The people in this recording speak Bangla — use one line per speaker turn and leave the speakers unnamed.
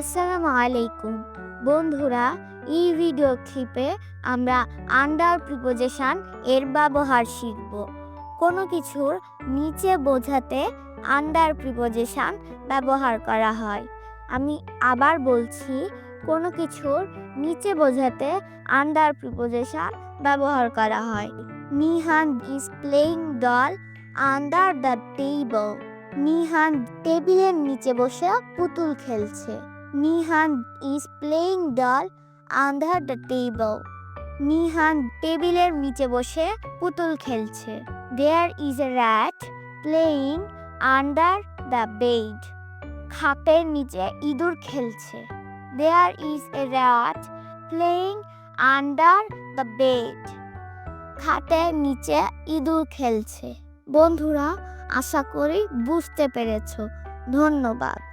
আসসালামু আলাইকুম। বন্ধুরা, এই ভিডিও ক্লিপে আমরা আন্ডার প্রিপোজিশন এর ব্যবহার শিখব। কোনো কিছুর নিচে বোঝাতে আন্ডার প্রিপোজিশন ব্যবহার করা হয়। আমি আবার বলছি, কোনো কিছুর নিচে বোঝাতে আন্ডার প্রিপোজিশন ব্যবহার করা হয়। Nihan is playing doll under the table Nihan টেবিলের নিচে বসে পুতুল খেলছে। Nihan is playing doll under the table Nihan টেবিলের নিচে বসে পুতুল খেলছে। There is a rat playing under the bed খাপের নিচে ইঁদুর খেলছে। There is a rat playing under the bed খাটের নিচে ইঁদুর খেলছে। বন্ধুরা, আশা করি বুঝতে পেরেছ। ধন্যবাদ।